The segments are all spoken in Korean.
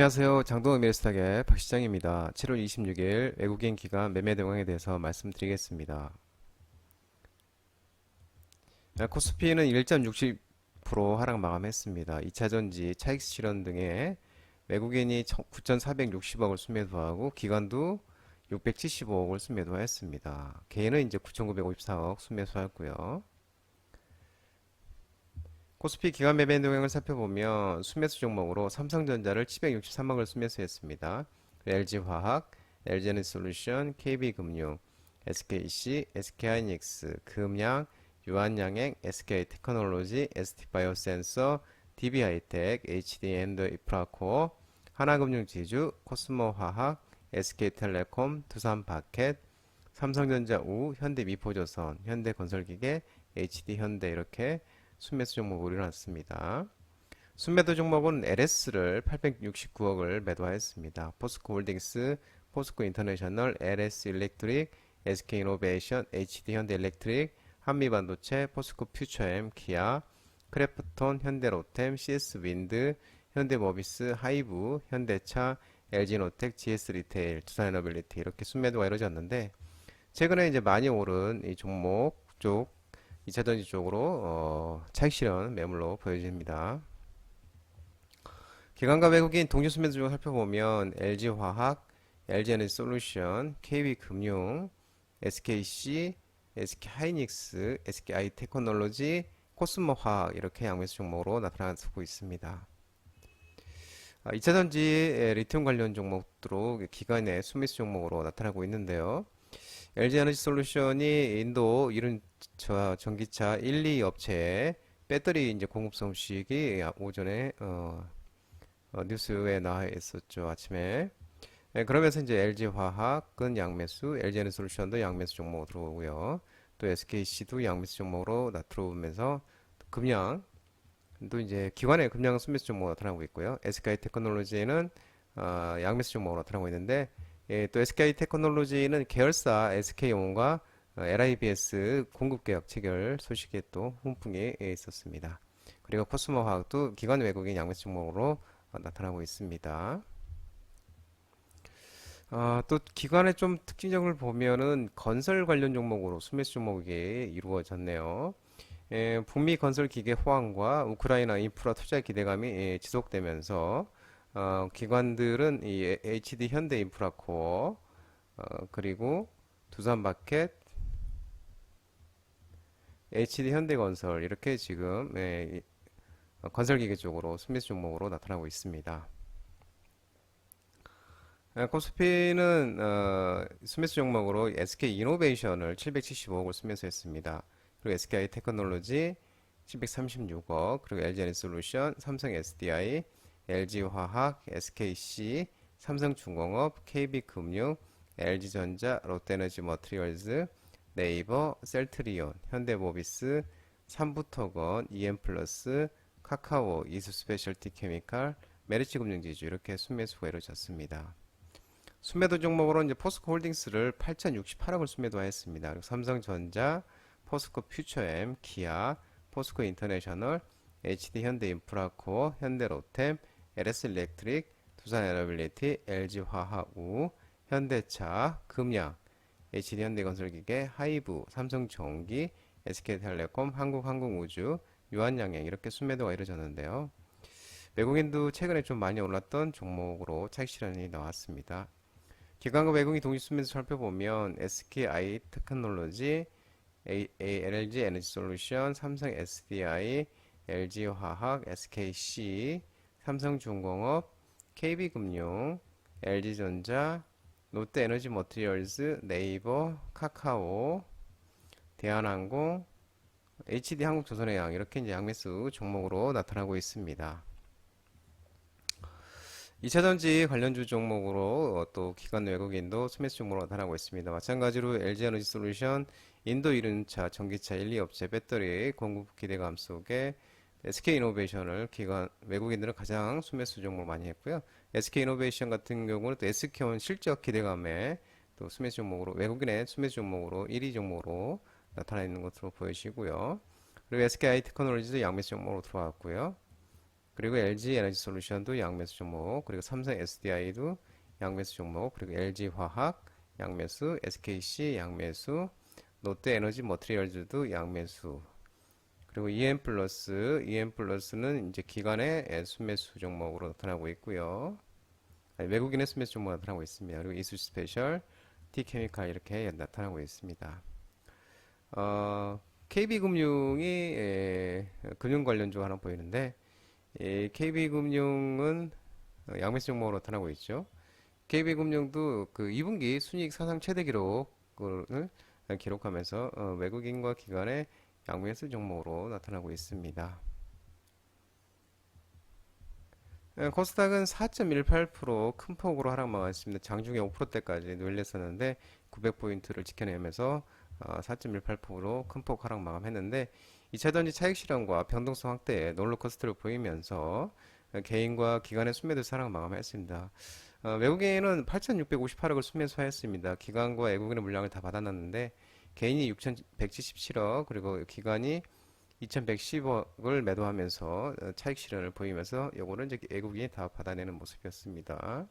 안녕하세요. 장동원 미래스탁의 박 시장입니다. 7월 26일 외국인 기관 매매 동향에 대해서 말씀드리겠습니다. 네, 코스피는 1.60% 하락 마감했습니다. 2차전지, 차익 실현 등의 외국인이 9,460억을 순매도하고 기관도 675억을 순매도했습니다. 개인은 이제 9,954억 순매수했고요. 코스피 기관 매매 동향을 살펴보면 순매수 종목으로 삼성전자를 763억을 순매수했습니다. LG화학, LG에너지솔루션, KB금융, SKC, SK하이닉스, 금양, 유한양행, SK테크놀로지, ST바이오센서, DB하이텍, HD엔더 인프라코어, 하나금융지주, 코스모화학, SK텔레콤, 두산바켓, 삼성전자 우, 현대미포조선, 현대건설기계, HD현대 이렇게 순매수 종목을 일어났습니다. 순매도 종목은 LS를 869억을 매도하였습니다. 포스코 홀딩스, 포스코 인터내셔널, LS 일렉트릭, SK 이노베이션, HD 현대 일렉트릭, 한미반도체, 포스코 퓨처엠, 기아, 크래프톤, 현대로템, CS 윈드, 현대모비스, 하이브, 현대차, LG노텍, GS 리테일, 두산에너빌리티 이렇게 순매도가 이루어졌는데 최근에 이제 많이 오른 이 종목 쪽 2차 전지 쪽으로 어, 차익 실현 매물로 보여집니다. 기관과 외국인 동주 수매도 중 살펴보면 LG화학, LG에너지솔루션, KB금융, SKC, SK하이닉스, SK아이테크놀로지, 코스모화학 이렇게 양매수 종목으로 나타나고 있습니다. 2차전지 리튬 관련 종목으로 기관의 수매수 종목으로 나타나고 있는데요. LG에너지 솔루션이 인도 이른 저 전기차 1, 2 업체에 배터리 이제 공급 소식이 오전에 어, 어, 뉴스에 나와 있었죠 아침에. 네, 그러면서 이제 LG화학은 양매수, LG에너지 솔루션도 양매수 종목으로 들어오고요. 또 SKC도 양매수 종목으로 나 들어오면서 금양 또 이제 기관의 금양 순매수 종목으로 나타나고 있고요. SK테크놀로지는 어, 양매수 종목으로 나타나고 있는데 예, 또 SK 테크놀로지는 계열사 SK온과 LIBS 공급 계약 체결 소식에 또 훈풍이 있었습니다. 그리고 코스모 화학도 기관 외국인 양매수 종목으로 나타나고 있습니다. 아, 또 기관의 좀 특징적을 보면은 건설 관련 종목으로 수매수 종목이 이루어졌네요. 예, 북미 건설 기계 호황과 우크라이나 인프라 투자 기대감이 예, 지속되면서 어, 기관들은 이 HD 현대 인프라코어 어, 그리고 두산 마켓 HD 현대건설 이렇게 지금 예, 어, 건설기계 쪽으로 순매수 종목으로 나타나고 있습니다. 예, 코스피는 어, 순매수 종목으로 SK 이노베이션을 775억을 순매수했습니다. 그리고 SK 테크놀로지 736억, 그리고 LG에너지솔루션, 삼성 SDI, LG화학, SKC, 삼성중공업, KB금융, LG전자, 롯데에너지 머티리얼즈, 네이버, 셀트리온, 현대모비스, 삼부토건, EM플러스, 카카오, 이수스페셜티 케미칼, 메리츠금융지주 이렇게 순매수가 이루어졌습니다. 순매도 종목으로 이제 포스코 홀딩스를 8,068억을 순매도하였습니다. 그리고 삼성전자, 포스코 퓨처엠, 기아, 포스코 인터내셔널, HD 현대인프라코어, 현대로템, LS 일렉트릭, 두산에너빌리티, LG화학우, 현대차, 금양, HD 현대건설기계, 하이브, 삼성전기, SK텔레콤, 한국항공우주, 유한양행 이렇게 순매도가 이루어졌는데요. 외국인도 최근에 좀 많이 올랐던 종목으로 차익 실현이 나왔습니다. 기관과 외국인 동시 순매도 살펴보면 SKI 테크놀로지, LG 에너지 솔루션, 삼성 SDI, LG화학, SKC, 삼성중공업, KB금융, LG전자, 롯데에너지 머티리얼즈, 네이버, 카카오, 대한항공, HD 한국조선해양 이렇게 이제 양매수 종목으로 나타나고 있습니다. 2차전지 관련주 종목으로 또 기관 외국인도 수매수 종목으로 나타나고 있습니다. 마찬가지로 LG에너지 솔루션, 인도 이륜차, 전기차 1, 2업체 배터리 공급 기대감 속에 SK이노베이션을 기관 외국인들은 가장 수매수 종목을 많이 했고요. SK이노베이션 같은 경우는 또 SK온 실적 기대감에 또 수매수 종목으로 외국인의 수매수 종목으로 1위 종목으로 나타나 있는 것으로 보여지고요. 그리고 SKI 테크놀로지도 양매수 종목으로 들어왔고요. 그리고 LG 에너지 솔루션도 양매수 종목, 그리고 삼성 SDI도 양매수 종목, 그리고 LG 화학 양매수, SKC 양매수, 롯데 에너지 머티리얼즈도 양매수. 그리고 EM 플러스, EM 플러스는 이제 기관의 예, 순매수 종목으로 나타나고 있고요. 아니, 외국인의 순매수 종목으로 나타나고 있습니다. 그리고 이수 스페셜, T케미칼 이렇게 나타나고 있습니다. 어, KB금융이 예, 금융 관련주 하나 보이는데 예, KB금융은 어, 양매수 종목으로 나타나고 있죠. KB금융도 그 2분기 순이익 사상 최대 기록을 기록하면서 어, 외국인과 기관의 양매수 종목으로 나타나고 있습니다. 예, 코스닥은 4.18%큰 폭으로 하락 막았습니다. 장중에 5%대까지 눌렸었는데 900포인트를 지켜내면서 4.18%로 큰 폭 하락 마감했는데 2차전지 차익 실현과 변동성 확대에 롤러코스터를 보이면서 개인과 기관의 순매도 하락 마감했습니다. 어, 외국인은 8,658억을 순매수하였습니다. 기관과 외국인의 물량을 다 받아놨는데 개인이 6,177억 그리고 기관이 2,110억을 매도하면서 어, 차익 실현을 보이면서 요거는 이제 외국인이 다 받아내는 모습이었습니다.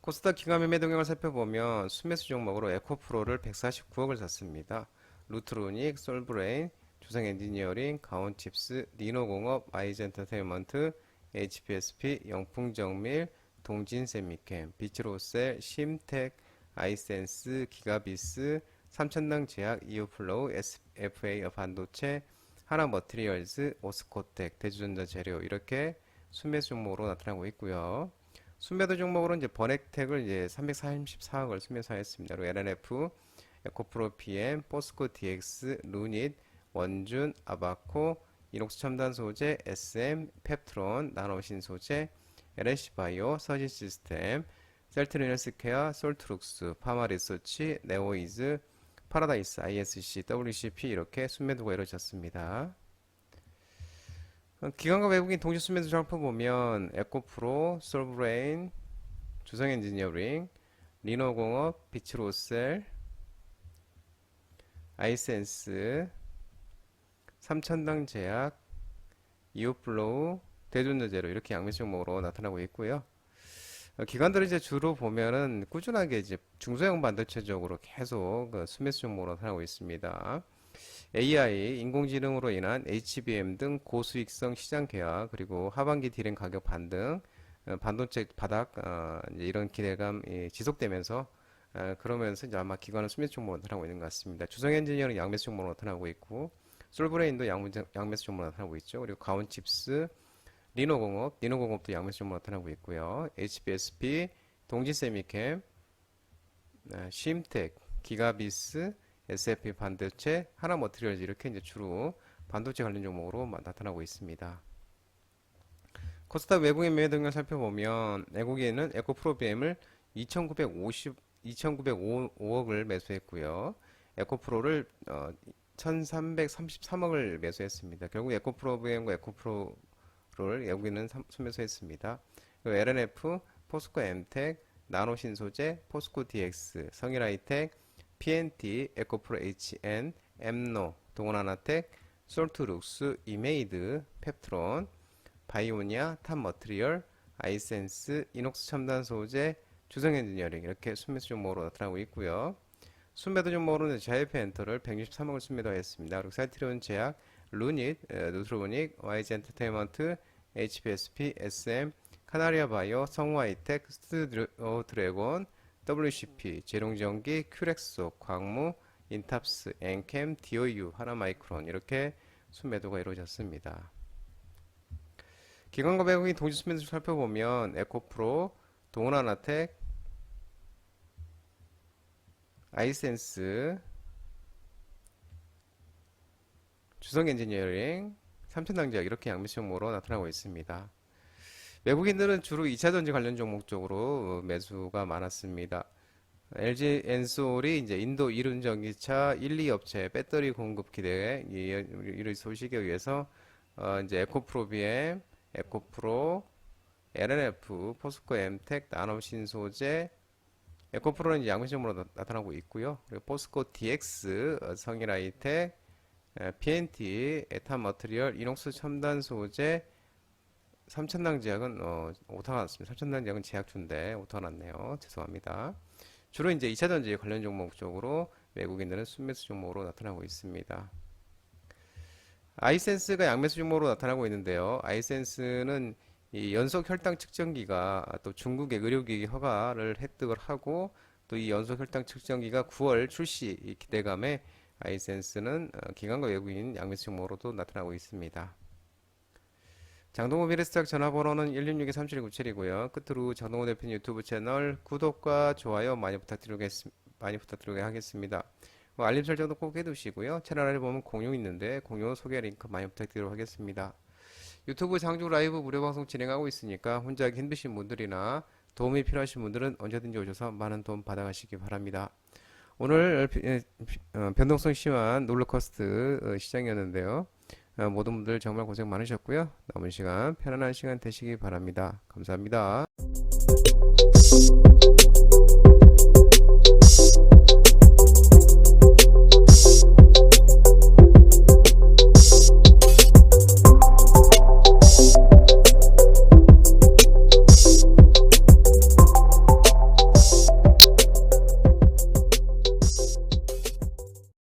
코스닥 기관 매매 동향을 살펴보면 순매수 종목으로 에코프로를 149억을 샀습니다. 루트로닉, 솔브레인, 조성 엔지니어링, 가온칩스, 니노공업, 아이젠터테인먼트, HPSP, 영풍정밀, 동진세미캠, 비츠로셀, 심텍, 아이센스, 기가비스, 삼천당 제약, 이오플로우, FA 반도체, 하나머티리얼즈, 오스코텍, 대주전자 재료 이렇게 순매수 종목으로 나타나고 있고요. 순매도 종목으로 이제 버넥텍을 이제 334억을 순매수하였습니다. 그리고 LNF, 에코프로 PM, 포스코 DX, 루닛, 원준, 아바코, 이녹스 첨단 소재, SM, 펩트론, 나노신 소재, LNC 바이오, 서진 시스템, 셀트리너스케어, 솔트룩스, 파마리서치, 네오이즈, 파라다이스, ISC, WCP 이렇게 순매도가 이루어졌습니다. 어, 기관과 외국인 동시 순매도 장표 보면 에코프로, 솔브레인, 조성엔지니어링, 리노공업, 비츠로셀, 아이센스, 삼천당 제약, 이오플로우, 대존자재로 이렇게 양매수 종목으로 나타나고 있고요. 어, 기관들은 이제 주로 보면은 꾸준하게 이제 중소형 반도체 쪽으로 계속 그 종목으로 나타나고 있습니다. AI, 인공지능으로 인한 HBM 등 고수익성 시장 계약, 그리고 하반기 디램 가격 반등, 어, 반도체 바닥, 어, 이런 기대감 이 지속되면서 어, 그러면서 이제 아마 기관은 순매수 종목으로 나타나고 있는 것 같습니다. 주성 엔지니어는 양매수 종목으로 나타나고 있고, 솔브레인도 양매수 종목으로 나타나고 있죠. 그리고 가온칩스, 리노공업, 리노공업도 종목으로 나타나고 있고요. HBSP, 동지세미캠, 심텍, 기가비스, SFP 반도체, 하나머티리얼즈 이렇게 이제 주로 반도체 관련 종목으로 나타나고 있습니다. 코스닥 외국인 매매 동향 살펴보면 외국인은 에코프로비엠을 2,950 2,905억을 매수했고요. 에코프로를 어, 1,333억을 매수했습니다. 결국 에코프로비엠과 에코프로 를 외국인은 순매수 했습니다. 그리고 LNF, 포스코 엠텍, 나노신소재, 포스코 DX, 성일하이텍, PNT, 에코프로 HN, 엠노, 동원하나텍, 솔트룩스, 이메이드, 펩트론, 바이오니아, 탑머트리얼, 아이센스, 이녹스 첨단 소재, 주성 엔지니어링 이렇게 순매수 종목으로 나타나고 있고요. 순매도 종목으로는 자이페 엔터를 163억을 순매도했습니다. 그리고 사이트리온 제약, 루닛, 누트로닉, YG 엔터테인먼트, HPSP, SM, 카나리아 바이오, 성화이텍, 스튜디오 드래곤, WCP, 재롱전기, 큐렉소, 광무, 인탑스, 엔캠, DOU, 하나마이크론 이렇게 순매도가 이루어졌습니다. 기관과 외국인 동시 순매도 살펴보면 에코프로, 동원하나텍, 아이센스, 주성 엔지니어링, 삼천당제약 이렇게 양매수 종목으로 나타나고 있습니다. 외국인들은 주로 2차 전지 관련 종목 쪽으로 매수가 많았습니다. LG 엔솔이 이제 인도 이륜 전기차 1, 2 업체 배터리 공급 기대에 이런 소식에 의해서 어 이제 에코프로비엠, 에코프로, LNF, 포스코 엠텍, 나노신소재, 에코프로는 양면적으로 나타나고 있고요. 그리고 포스코 DX, 어, 성일아이텍, 에, PNT, 에탄 머트리얼, 이녹스 첨단 소재, 삼천당 제약은 어, 오타가 났습니다. 삼천당 제약은 제약주인데 오타가 났네요. 죄송합니다. 주로 이제 2차 전지 관련 종목 쪽으로 외국인들은 순매수 종목으로 나타나고 있습니다. 아이센스가 양매수 종목으로 나타나고 있는데요. 아이센스는 이 연속 혈당 측정기가 또 중국의 의료기기 허가를 획득을 하고 또 이 연속 혈당 측정기가 9월 출시 이 기대감에 아이센스는 어, 기관과 외국인 양매수 종목으로도 나타나고 있습니다. 장동호 미래스탁 전화번호는 166-3797이고요. 끝으로 장동호 대표님 유튜브 채널 구독과 좋아요 많이 부탁드리겠, 많이 부탁드리게 하겠습니다. 뭐 알림 설정도 꼭 해두시고요. 채널 아래 보면 공유 있는데 공유 소개 링크 많이 부탁드리도록 하겠습니다. 유튜브 장주 라이브 무료 방송 진행하고 있으니까 혼자 힘드신 분들이나 도움이 필요하신 분들은 언제든지 오셔서 많은 도움 받아가시기 바랍니다. 오늘 비- 어, 변동성 심한 롤러코스트 어, 시장이었는데요. 어, 모든 분들 정말 고생 많으셨고요. 남은 시간 편안한 시간 되시기 바랍니다. 감사합니다.